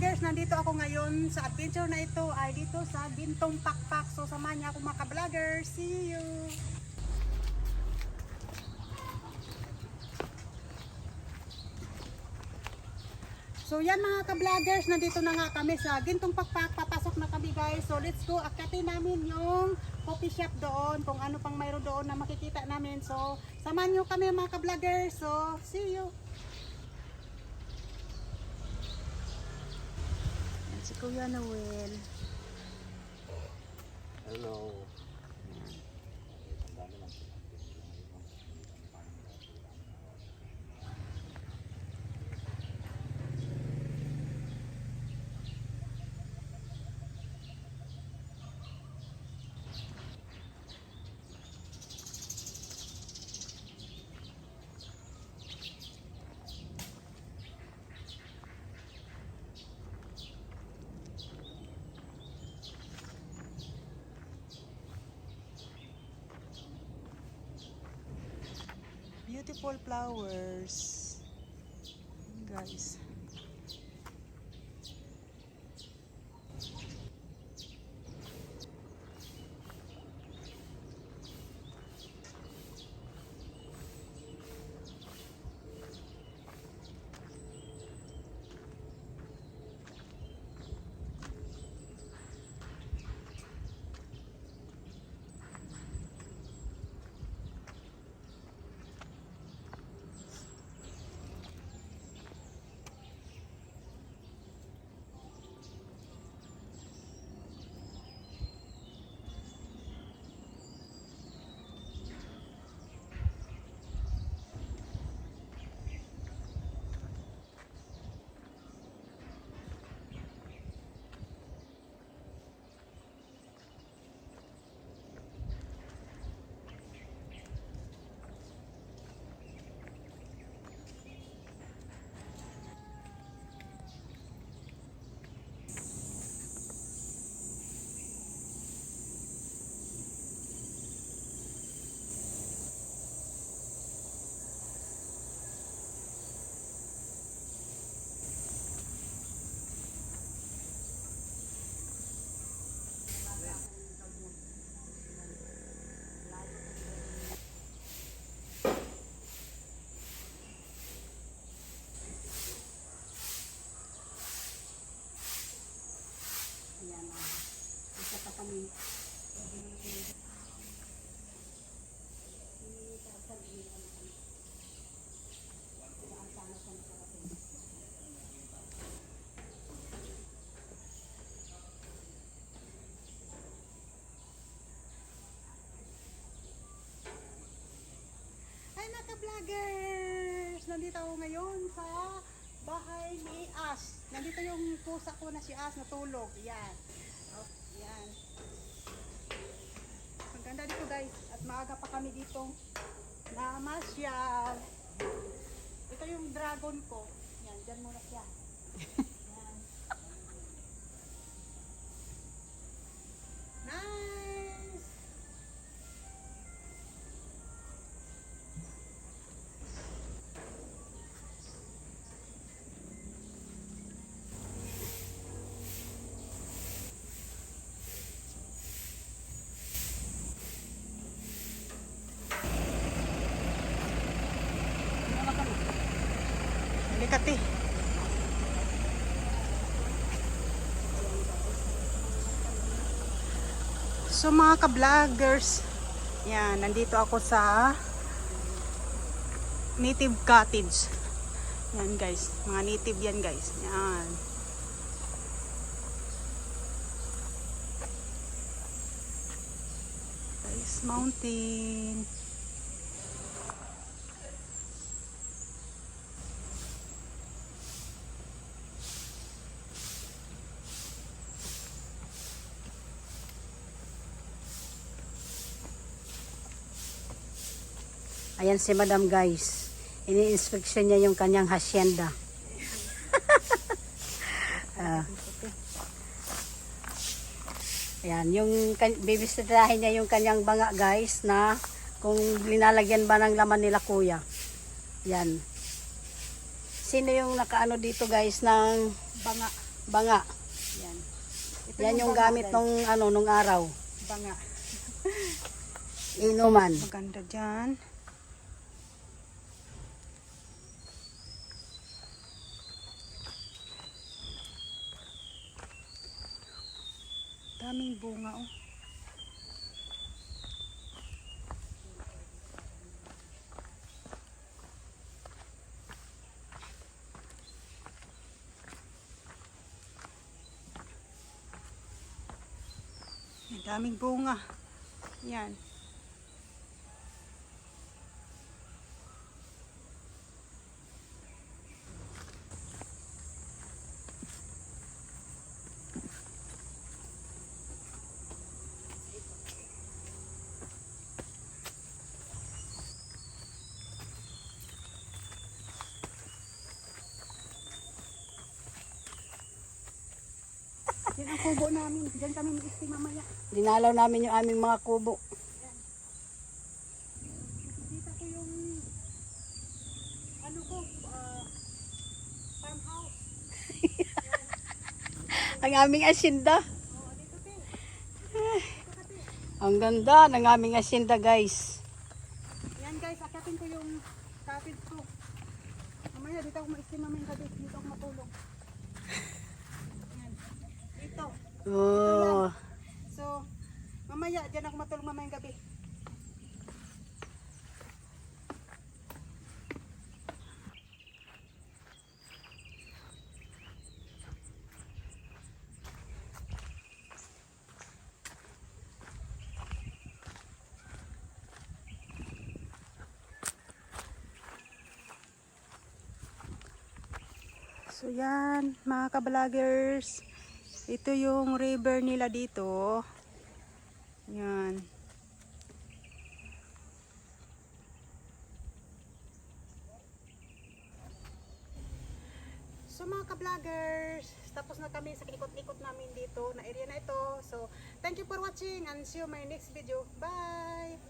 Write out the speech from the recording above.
ka-vloggers, nandito ako ngayon sa adventure na ito ay dito sa Bintong Pakpak. So samahan niya ako mga ka-vloggers. See you! So yan mga ka-vloggers, nandito na nga kami sa Gintong Pakpak. Papasok na kami guys. So let's go. Akatin namin yung coffee shop doon. Kung ano pang mayroon doon na makikita namin. So samahan nyo kami mga ka-vloggers. So see you! Si Kuya Noel. Hello. Beautiful flowers. Guys. Ka-vloggers! Nandito ako ngayon sa bahay ni Ash. Nandito yung pusa ko na si Ash natulog. Yan. Oh, yan. Ang ganda dito guys. At maaga pa kami dito namasyal. Ito yung dragon ko. Yan, dyan muna siya. So mga ka-vloggers, yan, nandito ako sa native cottage. Yan guys, mga native yan guys. Yan. Ice Mountain. Ayan si Madam guys. Ini-inspection niya yung kanyang hacienda. Ah. Ayan, yung bibisitahin niya yung kanyang banga guys na kung linalagyan ba ng laman nila kuya. Yan. Sino yung nakaano dito guys ng Banga. Banga. Yan. Ito Yan yung banga, gamit guys. nung ano nung araw. banga. Inuman. Maganda dyan. Daming bunga oh. Daming bunga. Yan. Yan ang kubo namin. Diyan kami mag-isti mamaya. Dinalaw namin yung aming mga kubo. Dito ko yung ano ko, ah, farmhouse. Ang aming asinda. Oh, dito te. Ang ganda ng aming asinda guys. Yan guys, akatin ko yung cottage ko. Mamaya dito ako ma-isti mamaya. Dito ako matulog. Yan. Oh. So, mamaya diyan ako matulog mamayang gabi. So yan, mga kabalagers. Ito yung river nila dito. Yan. So mga ka-vloggers, tapos na kami sa ikot-ikot namin dito na area na ito. So, thank you for watching and see you my next video. Bye!